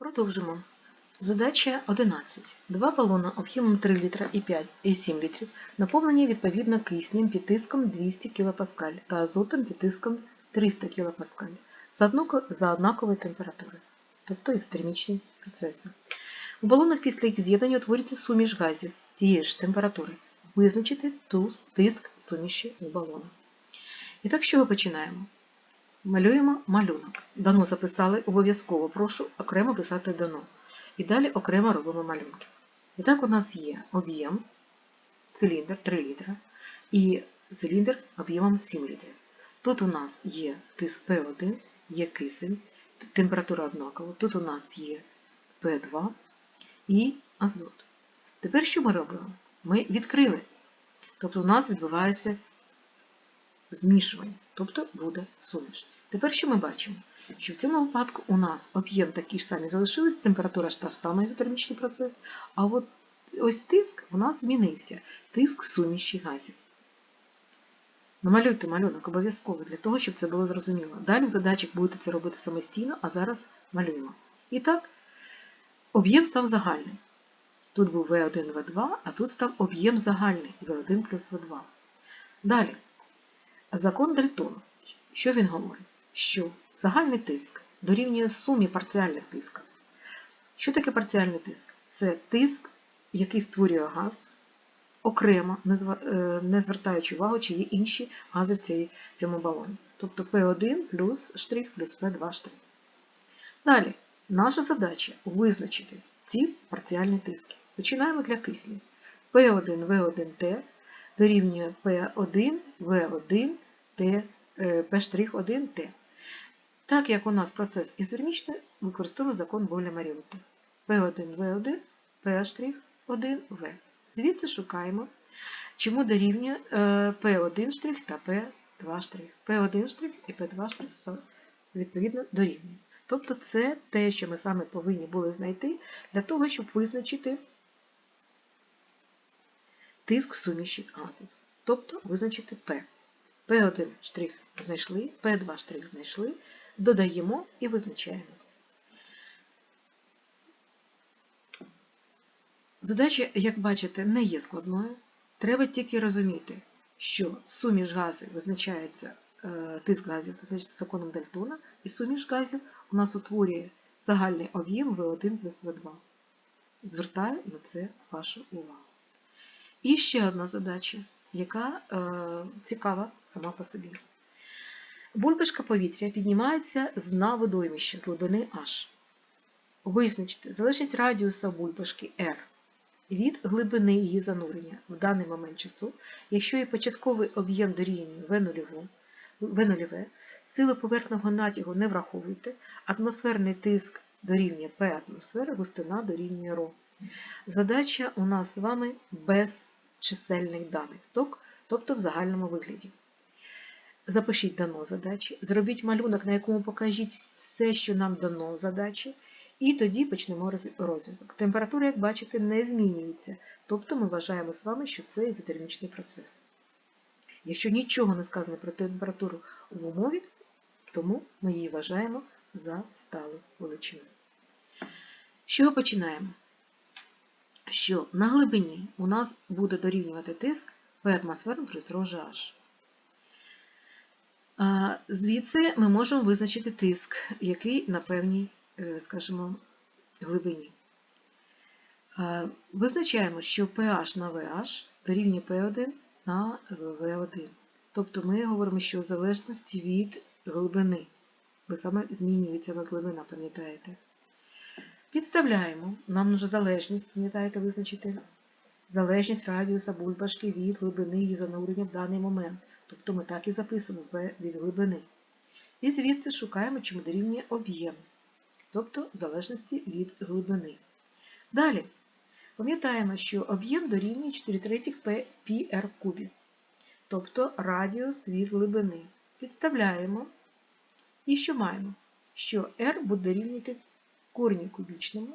Продовжимо. Задача 11. Два балона об'ємом 3 літра і 5 і 7 літрів наповнені відповідно киснем під тиском 200 кПа та азотом під тиском 300 кПа за, однако- за однакової температури, тобто ізотермічні процеси. У балонах після їх з'єднання утворюється суміш газів тієї ж температури. Визначити тиск суміші у балонах. І так, з чого починаємо? Малюємо малюнок. Дано записали обов'язково, прошу окремо писати дано. І далі окремо робимо малюнки. І так у нас є об'єм, циліндр 3 літра і циліндр об'ємом 7 літрів. Тут у нас є тиск P1, є кисень, температура однакова. Тут у нас є P2 і азот. Тепер що ми робимо? Ми відкрили. Тобто у нас відбувається змішування, тобто буде суміш. Тепер що ми бачимо? Що в цьому випадку у нас об'єм такий ж самий залишились, температура ж та ж сама ізотермічний процес, а от ось тиск у нас змінився. Тиск суміші газів. Намалюйте малюнок обов'язково для того, щоб це було зрозуміло. Далі в задачах будете це робити самостійно, а зараз малюємо. І так, об'єм став загальний. Тут був V1, V2, а тут став об'єм загальний V1 плюс V2. Далі. Закон Дальтона. Що він говорить? Що загальний тиск дорівнює сумі парціальних тисків. Що таке парціальний тиск? Це тиск, який створює газ окремо, не е, звертаючи увагу, чи є інші гази в цьому балоні. Тобто P1 плюс штрих плюс P2 штрих. Далі, наша задача визначити ці парціальні тиски. Починаємо для кисню. P1, V1T дорівнює P1, V1, T, е, P'1T. Так як у нас процес ізотермічний, використовуємо закон Боля Маріота. P1, V1, P'1В. Звідси шукаємо, чому дорівнює е, P1 та P2 штрих. P1 і P2 відповідно дорівнює. Тобто це те, що ми саме повинні були знайти для того, щоб визначити тиск суміші газів. Тобто визначити P. P1 штрих знайшли, P2 штрих знайшли, додаємо і визначаємо. Задача, як бачите, не є складною. Треба тільки розуміти, що суміш газів визначається, е, тиск газів визначається законом Дальтона, і суміш газів у нас утворює загальний об'єм V1 плюс V2. Звертаю на це вашу увагу. І ще одна задача, яка е, цікава сама по собі. Бульбашка повітря піднімається з дна водоймища з глибини H. Визначте залежність радіуса бульбашки R від глибини її занурення в даний момент часу, якщо її початковий об'єм дорівнює V0, V0, силу поверхного натягу не враховуйте, атмосферний тиск дорівнює P атмосфери, густина дорівнює ρ. Задача у нас з вами без чисельних даних, ток- тобто в загальному вигляді. Запишіть дано задачі, зробіть малюнок, на якому покажіть все, що нам дано задачі, і тоді почнемо розв'язок. Температура, як бачите, не змінюється, тобто ми вважаємо з вами, що це ізотермічний процес. Якщо нічого не сказано про температуру в умові, тому ми її вважаємо за сталу величину. З чого починаємо? Що на глибині у нас буде дорівнювати тиск P атмосферн плюс ρh. А, Звідси ми можемо визначити тиск, який на певній, е, скажімо, глибині. Визначаємо, що pH на VH дорівнює P1 на V1. Тобто ми говоримо, що в залежності від глибини. Бо саме змінюється у нас глибина, пам'ятаєте. Підставляємо, нам вже залежність, пам'ятаєте, визначити залежність радіуса бульбашки від глибини її занурення в даний момент. Тобто ми так і записуємо V від глибини. І звідси шукаємо, чому дорівнює об'єм, тобто залежності від глибини. Далі пам'ятаємо, що об'єм дорівнює 4 третіх πr кубів, тобто радіус від глибини. Підставляємо. І що маємо? Що r буде дорівнювати кореню кубічному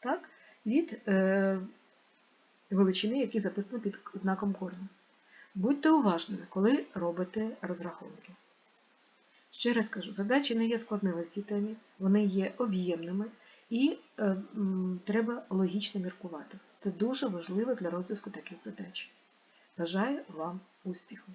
так, від е, величини, які записані під знаком кореню. Будьте уважними, коли робите розрахунки. Ще раз кажу, задачі не є складними в цій темі, вони є об'ємними і е, м, треба логічно міркувати. Це дуже важливо для розв'язку таких задач. Бажаю вам успіху!